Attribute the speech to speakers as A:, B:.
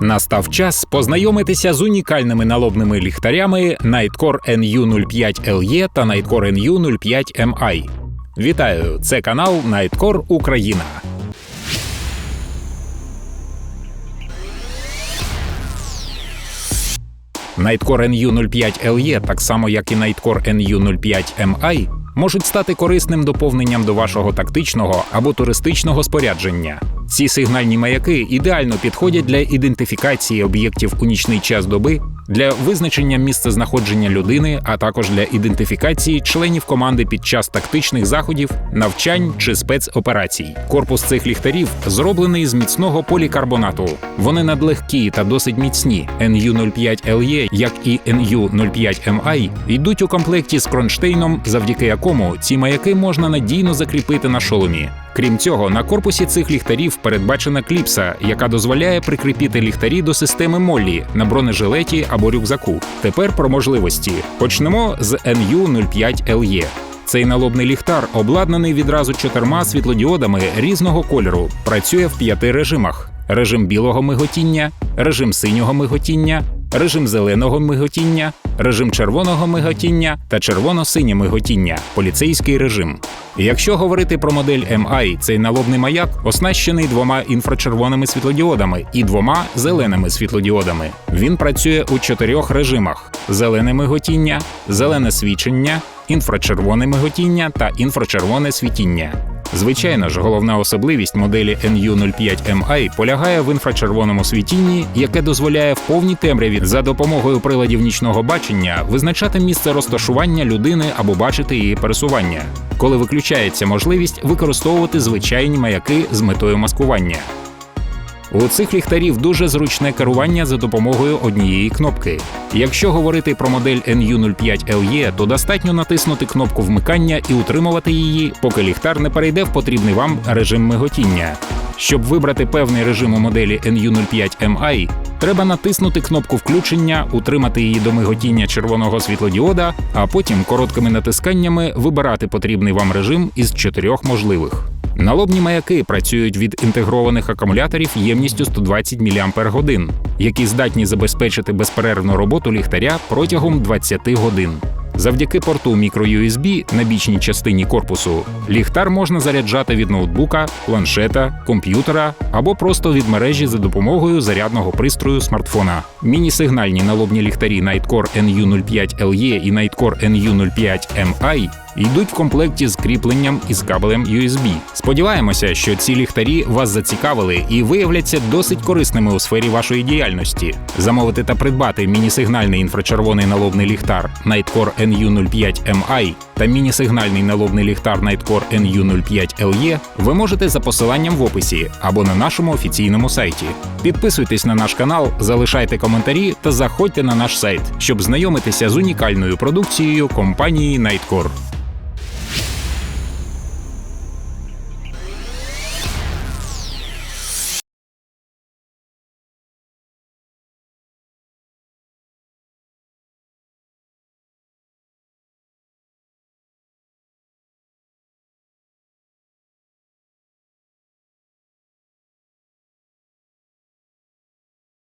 A: Настав час познайомитися з унікальними налобними ліхтарями Nightcore NU05LE та Nightcore NU05MI. Вітаю! Це канал Nightcore Україна. Nightcore NU05LE, так само як і Nightcore NU05MI, можуть стати корисним доповненням до вашого тактичного або туристичного спорядження. Ці сигнальні маяки ідеально підходять для ідентифікації об'єктів у нічний час доби, для визначення місцезнаходження людини, а також для ідентифікації членів команди під час тактичних заходів, навчань чи спецоперацій. Корпус цих ліхтарів зроблений з міцного полікарбонату. Вони надлегкі та досить міцні. NU05LE, як і NU05MI, йдуть у комплекті з кронштейном, завдяки якому ці маяки можна надійно закріпити на шоломі. Крім цього, на корпусі цих ліхтарів передбачена кліпса, яка дозволяє прикріпити ліхтарі до системи Моллі на бронежилеті або рюкзаку. Тепер про можливості. Почнемо з NU05LE. Цей налобний ліхтар обладнаний відразу чотирма світлодіодами різного кольору. Працює в п'яти режимах: режим білого миготіння, режим синього миготіння, режим зеленого миготіння, режим червоного миготіння та червоно-синє миготіння поліцейський режим. Якщо говорити про модель MI, цей налобний маяк оснащений двома інфрачервоними світлодіодами і двома зеленими світлодіодами. Він працює у чотирьох режимах: зелене миготіння, зелене свічення, інфрачервоне миготіння та інфрачервоне світіння. Звичайно ж, головна особливість моделі NU05MI полягає в інфрачервоному світінні, яке дозволяє в повній темряві за допомогою приладів нічного бачення визначати місце розташування людини або бачити її пересування, коли виключається можливість використовувати звичайні маяки з метою маскування. У цих ліхтарів дуже зручне керування за допомогою однієї кнопки. Якщо говорити про модель NU05LE, то достатньо натиснути кнопку вмикання і утримувати її, поки ліхтар не перейде в потрібний вам режим миготіння. Щоб вибрати певний режим у моделі NU05MI, треба натиснути кнопку включення, утримати її до миготіння червоного світлодіода, а потім короткими натисканнями вибирати потрібний вам режим із чотирьох можливих. Налобні маяки працюють від інтегрованих акумуляторів ємністю 120 мАч, які здатні забезпечити безперервну роботу ліхтаря протягом 20 годин. Завдяки порту microUSB на бічній частині корпусу ліхтар можна заряджати від ноутбука, планшета, комп'ютера або просто від мережі за допомогою зарядного пристрою смартфона. Міні-сигнальні налобні ліхтарі Nightcore NU05LE і Nightcore NU05MI йдуть в комплекті з кріпленням із кабелем USB. Сподіваємося, що ці ліхтарі вас зацікавили і виявляться досить корисними у сфері вашої діяльності. Замовити та придбати міні-сигнальний інфрачервоний налобний ліхтар Nightcore NU05MI та міні-сигнальний налобний ліхтар Nightcore NU05LE ви можете за посиланням в описі або на нашому офіційному сайті. Підписуйтесь на наш канал, залишайте коментарі та заходьте на наш сайт, щоб знайомитися з унікальною продукцією компанії Nightcore.